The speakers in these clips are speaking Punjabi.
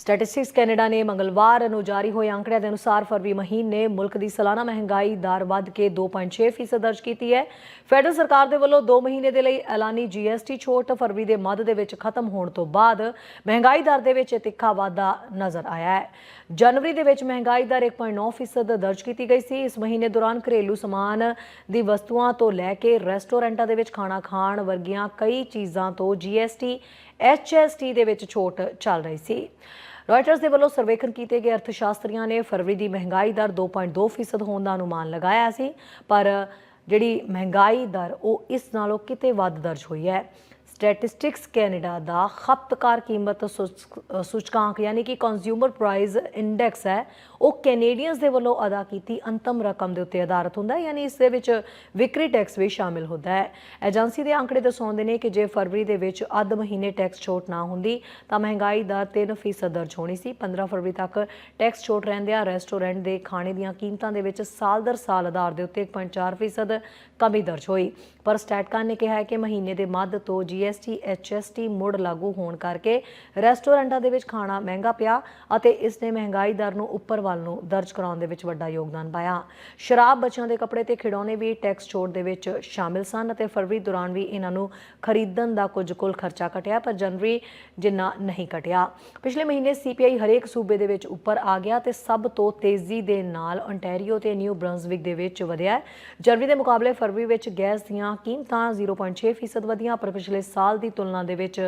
ਸਟੈਟਿਸਟਿਕਸ ਕੈਨੇਡਾ ਨੇ ਮੰਗਲਵਾਰ ਨੂੰ ਜਾਰੀ ਹੋਏ ਅੰਕੜਿਆਂ ਦੇ ਅਨੁਸਾਰ ਫਰਵਰੀ ਮਹੀਨੇ ਮੁਲਕ ਦੀ ਸਾਲਾਨਾ ਮਹਿੰਗਾਈ ਦਰ ਵੱਧ ਕੇ 2.6% ਦਰਜ ਕੀਤੀ ਹੈ। ਫੈਡਰਲ ਸਰਕਾਰ ਦੇ ਵੱਲੋਂ 2 ਮਹੀਨੇ ਦੇ ਲਈ ਐਲਾਨੀ ਜੀਐਸਟੀ ਛੋਟ ਫਰਵਰੀ ਦੇ ਮੱਧ ਦੇ ਵਿੱਚ ਖਤਮ ਹੋਣ ਤੋਂ ਬਾਅਦ ਮਹਿੰਗਾਈ ਦਰ ਦੇ ਵਿੱਚ ਤਿੱਖਾ ਵਾਧਾ ਨਜ਼ਰ ਆਇਆ ਹੈ। ਜਨਵਰੀ ਦੇ ਵਿੱਚ ਮਹਿੰਗਾਈ ਦਰ 1.9% ਦਰਜ ਕੀਤੀ ਗਈ ਸੀ। ਇਸ ਮਹੀਨੇ ਦੌਰਾਨ ਘਰੇਲੂ ਸਮਾਨ ਦੀ ਵਸਤੂਆਂ ਤੋਂ ਲੈ ਕੇ ਰੈਸਟੋਰੈਂਟਾਂ ਦੇ ਵਿੱਚ ਖਾਣਾ ਖਾਣ ਵਰਗੀਆਂ ਕਈ ਚੀਜ਼ਾਂ ਤੋਂ ਜੀਐਸਟੀ ਐਚਐਸਟੀ ਦੇ ਵਿੱਚ ਛੋਟ ਚੱਲ ਰਹੀ ਸੀ। ਰਾਇਟਰਸ ਦੇ ਵੱਲੋਂ ਸਰਵੇਖਣ ਕੀਤੇ ਗਏ ਅਰਥਸ਼ਾਸਤਰੀਆਂ ਨੇ ਫਰਵਰੀ ਦੀ ਮਹਿੰਗਾਈ ਦਰ 2.2% ਹੋਣ ਦਾ ਅਨੁਮਾਨ ਲਗਾਇਆ ਸੀ, ਪਰ ਜਿਹੜੀ ਮਹਿੰਗਾਈ ਦਰ, ਉਹ ਇਸ ਨਾਲੋਂ ਕਿਤੇ ਵੱਧ ਦਰਜ ਹੋਈ ਹੈ। ਸਟੈਟਿਸਟਿਕਸ ਕੈਨੇਡਾ ਦਾ ਖਪਤਕਾਰ ਕੀਮਤ ਸੂਚਕਾਂਕ, ਯਾਨੀ ਕਿ ਕੰਜ਼ਿਊਮਰ ਪ੍ਰਾਈਸ ਇੰਡੈਕਸ ਹੈ, ਉਹ ਕੈਨੇਡੀਅਨਸ ਦੇ ਵੱਲੋਂ ਅਦਾ ਕੀਤੀ ਅੰਤਮ ਰਕਮ ਦੇ ਉੱਤੇ ਆਧਾਰਿਤ ਹੁੰਦਾ ਹੈ, ਯਾਨੀ ਇਸ ਦੇ ਵਿੱਚ ਵਿਕਰੀ ਟੈਕਸ ਵੀ ਸ਼ਾਮਿਲ ਹੁੰਦਾ ਹੈ। ਏਜੰਸੀ ਦੇ ਅੰਕੜੇ ਦਰਸਾਉਂਦੇ ਨੇ ਕਿ ਜੇ ਫਰਵਰੀ ਦੇ ਵਿੱਚ ਅੱਧ ਮਹੀਨੇ ਟੈਕਸ ਛੋਟ ਨਾ ਹੁੰਦੀ, ਤਾਂ ਮਹਿੰਗਾਈ ਦਰ 3% ਦਰਜ ਹੋਣੀ ਸੀ। 15 ਫਰਵਰੀ ਤੱਕ ਟੈਕਸ ਛੋਟ ਰਹਿੰਦਿਆਂ ਰੈਸਟੋਰੈਂਟ ਦੇ ਖਾਣੇ ਦੀਆਂ ਕੀਮਤਾਂ ਦੇ ਵਿੱਚ ਸਾਲ ਦਰ ਸਾਲ ਆਧਾਰ ਦੇ ਉੱਤੇ 1.4% ਕਮੀ ਦਰਜ ਹੋਈ। ਪਰ ਸਟੈਟਕਾ ਨੇ ਕਿਹਾ ਹੈ ਕਿ ਮਹੀਨੇ ਦੇ ਮੱਧ ਤੋਂ ਜੀ ਜੀਐਸਟੀ ਐਚਐਸਟੀ ਮੁੜ ਲਾਗੂ ਹੋਣ ਕਰਕੇ ਰੈਸਟੋਰੈਂਟਾਂ ਦੇ ਵਿੱਚ ਖਾਣਾ ਮਹਿੰਗਾ ਪਿਆ ਅਤੇ ਇਸ ਨੇ ਮਹਿੰਗਾਈ ਦਰ ਨੂੰ ਉੱਪਰ ਵੱਲ ਨੂੰ ਦਰਜ ਕਰਾਉਣ ਦੇ ਵਿੱਚ ਵੱਡਾ ਯੋਗਦਾਨ ਪਾਇਆ। ਸ਼ਰਾਬ ਬੱਚਿਆਂ ਦੇ ਕੱਪੜੇ ਤੇ ਖਿਡੌਣੇ ਵੀ ਟੈਕਸ ਛੋਟ ਦੇ ਵਿੱਚ ਸ਼ਾਮਿਲ ਸਨ ਅਤੇ ਫਰਵਰੀ ਦੌਰਾਨ ਵੀ ਇਹਨਾਂ ਨੂੰ ਖਰੀਦਣ ਦਾ ਕੁਝ ਕੁਲ ਖਰਚਾ ਘਟਿਆ, ਪਰ ਜਨਵਰੀ ਜਿੰਨਾ ਨਹੀਂ ਘਟਿਆ। ਪਿਛਲੇ ਮਹੀਨੇ ਸੀਪੀਆਈ ਹਰੇਕ ਸੂਬੇ ਦੇ ਵਿੱਚ ਉੱਪਰ ਆ ਗਿਆ ਤੇ ਸਭ ਤੋਂ ਤੇਜ਼ੀ ਦੇ ਨਾਲ ontario ਤੇ ਨਿਊ ਬ੍ਰੰਸਵਿਕ ਦੇ ਵਿੱਚ ਵਧਿਆ ਜਨਵਰੀ ਦੇ ਮੁਕਾਬਲੇ ਫਰਵਰੀ ਵਿੱਚ ਗੈਸ ਦੀਆਂ ਕੀਮਤਾਂ 0.6% ਵਧੀਆਂ, ਪਰ ਪਿਛਲੇ ਸਾਲ ਦੀ ਤੁਲਨਾ ਦੇ ਵਿੱਚ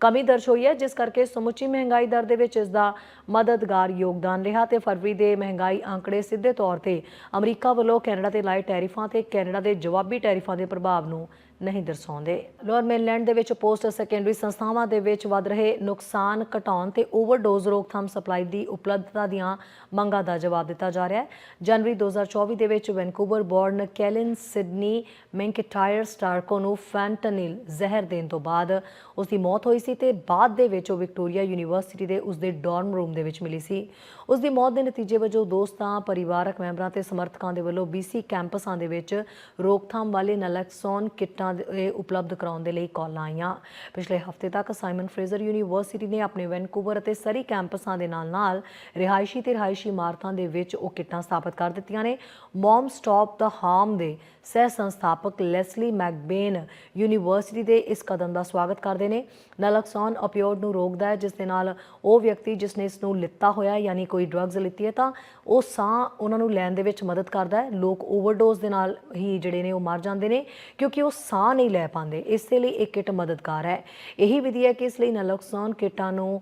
ਕਮੀ ਦਰਜ ਹੋਈ ਹੈ, ਜਿਸ ਕਰਕੇ ਸਮੁੱਚੀ ਮਹਿੰਗਾਈ ਦਰ ਦੇ ਵਿੱਚ ਇਸ ਦਾ ਮਦਦਗਾਰ ਯੋਗਦਾਨ ਰਿਹਾ ਤੇ ਫਰਵਰੀ ਦੇ ਮਹਿੰਗਾਈ ਅੰਕੜੇ ਸਿੱਧੇ ਤੌਰ ਤੇ ਅਮਰੀਕਾ ਵੱਲੋਂ ਕੈਨੇਡਾ ਤੇ ਲਾਏ ਟੈਰਿਫਾਂ ਤੇ ਕੈਨੇਡਾ ਦੇ ਜਵਾਬੀ ਟੈਰਿਫਾਂ ਦੇ ਪ੍ਰਭਾਵ ਨੂੰ ਨਹੀਂ ਦਰਸਾਉਂਦੇ। ਲੋਅਰ ਮੇਨਲੈਂਡ ਦੇ ਵਿੱਚ ਪੋਸਟ ਸੈਕੰਡਰੀ ਸੰਸਥਾਵਾਂ ਦੇ ਵਿੱਚ ਵੱਧ ਰਹੇ ਨੁਕਸਾਨ ਘਟਾਉਣ ਤੇ ਓਵਰਡੋਜ਼ ਰੋਕਥਾਮ ਸਪਲਾਈ ਦੀ ਉਪਲਬਧਤਾ ਦੀਆਂ ਮੰਗਾਂ ਦਾ ਜਵਾਬ ਦਿੱਤਾ ਜਾ ਰਿਹਾ ਹੈ। ਜਨਵਰੀ 2024 ਦੇ ਵਿੱਚ Vancouver born Kaylin Sidney McIntyre Starko ਨੂੰ ਫੈਂਟਨਿਲ ਜ਼ਹਿਰ ਦੇਣ ਤੋਂ ਬਾਅਦ ਉਸ ਦੀ ਮੌਤ ਹੋਈ ਸੀ ਤੇ ਬਾਅਦ ਦੇ ਵਿੱਚ ਉਹ ਵਿਕਟੋਰੀਆ ਯੂਨੀਵਰਸਿਟੀ ਦੇ ਉਸ ਦੇ ਡਾਰਮ ਰੂਮ ਦੇ ਵਿੱਚ ਮਿਲੀ ਸੀ। ਉਸ ਦੀ ਮੌਤ ਦੇ ਨਤੀਜੇ ਵਜੋਂ ਦੋਸਤਾਂ, ਪਰਿਵਾਰਕ ਮੈਂਬਰਾਂ ਤੇ ਸਮਰਥਕਾਂ ਦੇ ਵੱਲੋਂ BC ਕੈਂਪਸਾਂ ਦੇ ਵਿੱਚ ਰੋਕਥਾਮ ਵਾਲੇ ਨਲੈਕਸੋਨ ਕਿੱਟਾਂ ਦੇ ਉਪਲਬਧ ਕਰਾਉਣ ਦੇ ਲਈ ਕਾਲਾਂ ਆਈਆਂ। ਪਿਛਲੇ ਹਫ਼ਤੇ ਤੱਕ ਸਾਈਮਨ ਫਰੇਜ਼ਰ ਯੂਨੀਵਰਸਿਟੀ ਨੇ ਆਪਣੇ ਵੈਨਕੂਵਰ ਅਤੇ ਸਰੀ ਕੈਂਪਸਾਂ ਦੇ ਨਾਲ-ਨਾਲ ਰਿਹਾਇਸ਼ੀ ਤੇ ਰਿਹਾਇਸ਼ੀ ਇਮਾਰਤਾਂ ਦੇ ਵਿੱਚ ਉਹ ਕਿੱਟਾਂ ਸਥਾਪਿਤ ਕਰ ਦਿੱਤੀਆਂ ਨੇ। ਮੌਮ ਸਟਾਪ ਦਾ ਹਾਰਮ ਦੇ ਸਹਿ ਸੰਸਥਾਪਕ ਲੈਸਲੀ ਮੈਕਬੇਨ ਯੂਨੀਵਰਸਿਟੀ ਦੇ ਇਸ ਕਦਮ ਦਾ ਸਵਾਗਤ ਕਰਦੇ ਨੇ। ਨਲਕਸੋਨ ਓਪੀਓਡ ਨੂੰ ਰੋਕਦਾ ਹੈ, ਜਿਸ ਦੇ ਨਾਲ ਉਹ ਵਿਅਕਤੀ ਜਿਸ ਨੇ ਇਸ ਨੂੰ ਲਿੱਤਾ ਹੋਇਆ ਯਾਨੀ ਕੋਈ ਡਰੱਗਸ ਲਿੱਤੀ ਹੈ, ਤਾਂ ਉਹ ਸਾਹ ਉਹਨਾਂ ਨੂੰ ਲੈਣ ਦੇ ਵਿੱਚ ਮਦਦ ਕਰਦਾ ਹੈ। ਲੋਕ ਓਵਰਡੋਜ਼ ਦੇ ਨਾਲ ਹੀ ਜਿਹੜੇ ਨੇ ਉਹ ਮਰ ਜਾਂਦੇ ਨੇ, ਕਿਉਂਕਿ ਉਹ ਸਾਹ ਨਹੀਂ ਲੈ ਪਾਉਂਦੇ, ਇਸੇ ਲਈ ਇਹ ਕਿਟ ਮਦਦਗਾਰ ਹੈ। ਇਹੀ ਵਿਧੀ ਹੈ ਕਿ ਇਸ ਲਈ ਨਲਕਸੋਨ ਕਿਟਾਂ ਨੂੰ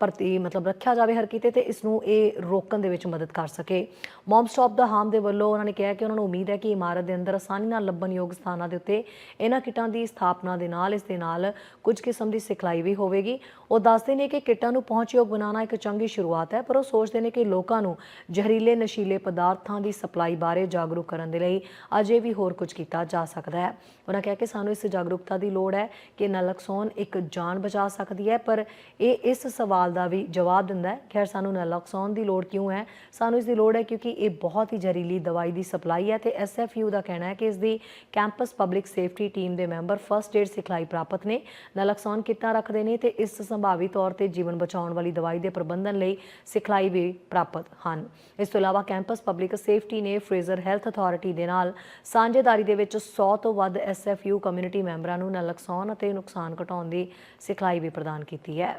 ਪ੍ਰਤੀ ਮਤਲਬ ਰੱਖਿਆ ਜਾਵੇ ਹਰ ਕਿਤੇ ਤੇ ਇਸ ਨੂੰ ਇਹ ਰੋਕਣ ਦੇ ਵਿੱਚ ਮਦਦ ਕਰ ਸਕੇ। ਮੌਮ ਸਟਾਪ ਦਾ ਹਾਮ ਦੇ ਵੱਲੋਂ ਉਹਨਾਂ ਨੇ ਕਿਹਾ ਕਿ ਉਹਨਾਂ ਨੂੰ ਉਮੀਦ ਹੈ ਕਿ ਇਮਾਰਤ ਦੇ ਅੰਦਰ ਆਸਾਨੀ ਨਾਲ ਲੱਭਣ ਯੋਗ ਸਥਾਨਾਂ ਦੇ ਉੱਤੇ ਇਹਨਾਂ ਕਿਟਾਂ ਦੀ ਸਥਾਪਨਾ ਦੇ ਨਾਲ, ਇਸ ਦੇ ਨਾਲ ਕੁਝ ਕਿਸਮ ਦੀ ਸਿਖਲਾਈ ਵੀ ਹੋਵੇਗੀ। ਉਹ ਦੱਸਦੇ ਨੇ ਕਿ ਕਿਟਾਂ ਨੂੰ ਪਹੁੰਚਯੋਗ ਬਣਾਉਣਾ ਇੱਕ ਚੰਗੀ ਸ਼ੁਰੂਆਤ ਹੈ, ਪਰ ਉਹ ਸੋਚਦੇ ਨੇ ਕਿ ਲੋਕਾਂ ਨੂੰ ਜ਼ਹਿਰੀਲੇ ਨਸ਼ੀਲੇ ਪਦਾਰਥਾਂ ਦੀ ਸਪਲਾਈ ਬਾਰੇ ਜਾਗਰੂਕ ਕਰਨ ਦੇ ਲਈ ਅਜੇ ਵੀ ਹੋਰ ਕੁਝ ਕੀਤਾ ਜਾ ਸਕਦਾ ਹੈ। ਉਹਨਾਂ ਕਿਹਾ ਕਿ ਸਾਨੂੰ ਇਸ ਜਾਗਰੂਕਤਾ ਦੀ ਲੋੜ ਹੈ ਕਿ ਨਲਕਸੋਨ ਇੱਕ ਜਾਨ ਬਚਾ ਸਕਦੀ ਹੈ, ਪਰ ਇਹ ਇਸ ਸਵਾਲ ਦਾ ਵੀ ਜਵਾਬ ਦਿੰਦਾ ਹੈ। ਖੈਰ, ਸਾਨੂੰ ਨਲਕਸੋਨ ਦੀ ਲੋੜ ਕਿਉਂ ਹੈ? ਸਾਨੂੰ ਇਸ ਦੀ ਲੋੜ ਹੈ ਕਿਉਂਕਿ ਇਹ ਬਹੁਤ ਹੀ ਜ਼ਹਿਰੀਲੀ ਦਵਾਈ ਦੀ ਸਪਲਾਈ ਹੈ ਤੇ ਐਸਐਫਯੂ ਦਾ ਕਹਿਣਾ ਹੈ ਕਿ ਇਸ ਦੀ ਕੈਂਪਸ ਪਬਲਿਕ ਸੇਫਟੀ ਟੀਮ ਦੇ ਮੈਂਬਰ ਫਰਸਟ ਏਡ ਸਿਖਲਾਈ ਪ੍ਰਾਪਤ ਨੇ। ਨਲਕਸੋਨ ਕਿੱਟਾਂ ਰੱਖਦੇ ਨੇ ਤੇ ਇਸ ਸੰਭਾਵੀ ਤੌਰ ਤੇ ਜੀਵਨ ਬਚਾਉਣ ਵਾਲੀ ਦਵਾਈ ਦੇ ਪ੍ਰਬੰਧਨ ਲਈ ਸਿਖਲਾਈ ਵੀ ਪ੍ਰਾਪਤ ਹਨ। ਇਸ ਤੋਂ ਇਲਾਵਾ ਕੈਂਪਸ ਪਬਲਿਕ ਸੇਫਟੀ ਨੇ ਫਰੇਜ਼ਰ ਹੈਲਥ ਅਥਾਰਟੀ ਦੇ ਨਾਲ ਸਾਂਝੇਦਾਰੀ ਦੇ ਵਿੱਚ 100 ਤੋਂ ਵੱਧ ਐਸਐਫਯੂ ਕਮਿਊਨਿਟੀ ਮੈਂਬਰਾਂ ਨੂੰ ਨਲਕਸਾਉਣ ਅਤੇ ਨੁਕਸਾਨ ਘਟਾਉਣ ਦੀ ਸਿਖਲਾਈ ਵੀ ਪ੍ਰਦਾਨ ਕੀਤੀ ਹੈ।